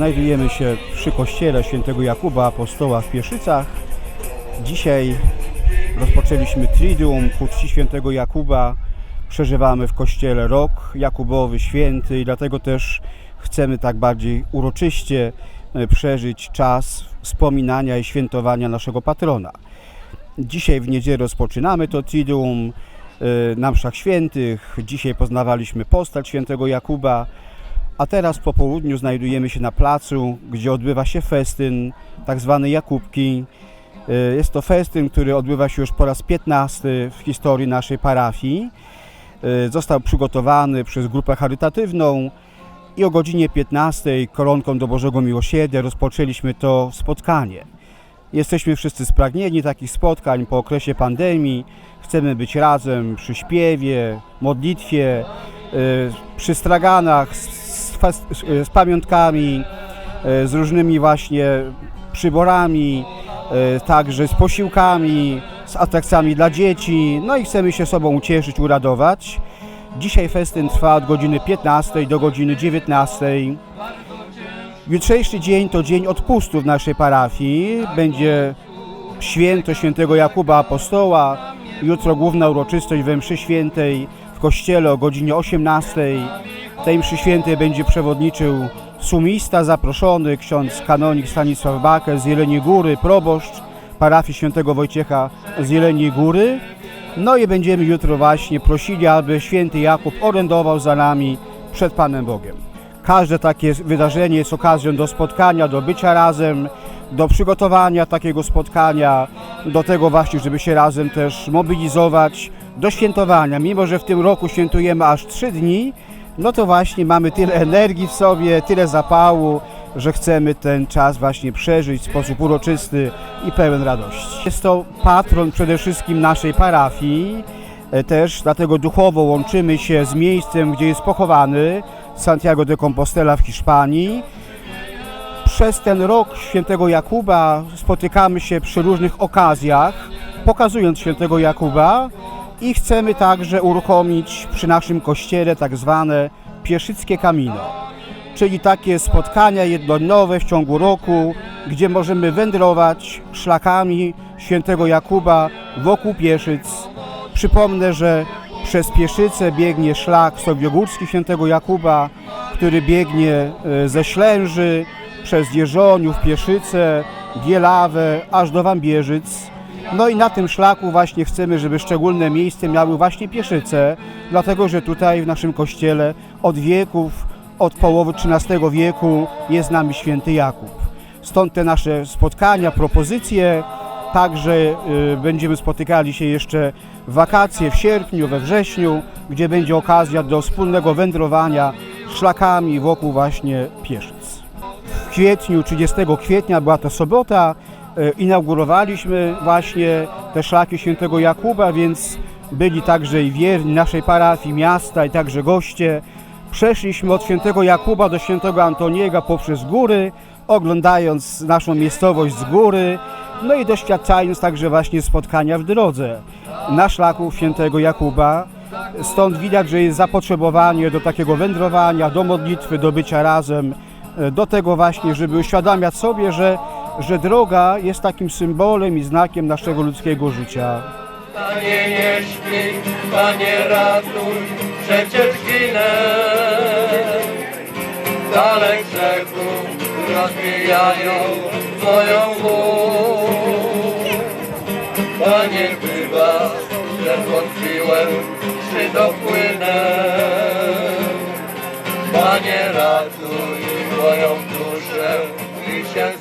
Znajdujemy się przy kościele świętego Jakuba Apostoła w Pieszycach. Dzisiaj rozpoczęliśmy Triduum ku czci świętego Jakuba. Przeżywamy w kościele rok Jakubowy święty i dlatego też chcemy tak bardziej uroczyście e, przeżyć czas wspominania i świętowania naszego patrona. Dzisiaj w niedzielę rozpoczynamy to Triduum e, na mszach świętych. Dzisiaj poznawaliśmy postać świętego Jakuba. A teraz po południu znajdujemy się na placu, gdzie odbywa się festyn, tak zwany Jakubki. E, Jest to festyn, który odbywa się już po raz 15 w historii naszej parafii. E, Został przygotowany przez grupę charytatywną i o godzinie 15 koronką do Bożego Miłosierdzia rozpoczęliśmy to spotkanie. Jesteśmy wszyscy spragnieni takich spotkań po okresie pandemii. Chcemy być razem przy śpiewie, modlitwie, e, przy straganach, z, pamiątkami, e, z różnymi właśnie przyborami, e, także z posiłkami, z atrakcjami dla dzieci. No i chcemy się sobą ucieszyć, uradować. Dzisiaj festyn trwa od godziny 15 do godziny 19. Jutrzejszy dzień to dzień odpustu w naszej parafii. Będzie święto świętego Jakuba Apostoła. Jutro główna uroczystość we mszy świętej w kościele o godzinie 18. Tej mszy świętej będzie przewodniczył sumista zaproszony, ksiądz kanonik Stanisław Baker z Jeleniej Góry, proboszcz parafii świętego Wojciecha z Jeleniej Góry. No i będziemy jutro właśnie prosili, aby święty Jakub orędował za nami przed Panem Bogiem. Każde takie wydarzenie jest okazją do spotkania, do bycia razem, do przygotowania takiego spotkania, do tego właśnie, żeby się razem też mobilizować do świętowania. Mimo, że w tym roku świętujemy aż trzy dni, no to właśnie mamy tyle energii w sobie, tyle zapału, że chcemy ten czas właśnie przeżyć w sposób uroczysty i pełen radości. Jest to patron przede wszystkim naszej parafii, e, też dlatego duchowo łączymy się z miejscem, gdzie jest pochowany Santiago de Compostela w Hiszpanii. Przez ten rok świętego Jakuba spotykamy się przy różnych okazjach, pokazując świętego Jakuba i chcemy także uruchomić przy naszym kościele tak zwane pieszyckie kamino, czyli takie spotkania jednodniowe w ciągu roku, gdzie możemy wędrować szlakami świętego Jakuba wokół Pieszyc. Przypomnę, że przez Pieszyce biegnie szlak Sowiogórski świętego Jakuba, który biegnie e, ze Ślęży przez Dzierżoniów, Pieszyce, Bielawę, aż do Wambierzyc. No i na tym szlaku właśnie chcemy, żeby szczególne miejsce miały właśnie Pieszyce, dlatego że tutaj w naszym kościele od wieków, od połowy XIII wieku jest z nami święty Jakub. Stąd te nasze spotkania, propozycje. Także y, będziemy spotykali się jeszcze w wakacje w sierpniu, we wrześniu, gdzie będzie okazja do wspólnego wędrowania szlakami wokół właśnie Pieszyc. W kwietniu, 30 kwietnia była to sobota, inaugurowaliśmy właśnie te szlaki świętego Jakuba, więc byli także i wierni naszej parafii, miasta i także goście. Przeszliśmy od świętego Jakuba do świętego Antoniego poprzez góry, oglądając naszą miejscowość z góry, no i doświadczając także właśnie spotkania w drodze na szlaku świętego Jakuba. Stąd widać, że jest zapotrzebowanie do takiego wędrowania, do modlitwy, do bycia razem, e, do tego właśnie, żeby uświadamiać sobie, że, że droga jest takim symbolem i znakiem naszego ludzkiego życia. Panie nie śpi, Panie ratuj, przecież ginę. Dalej grzechu rozbijają moją łódź. Panie wybacz, że wątpiłem, czy dopłynę. Panie ratuj moją duszę i się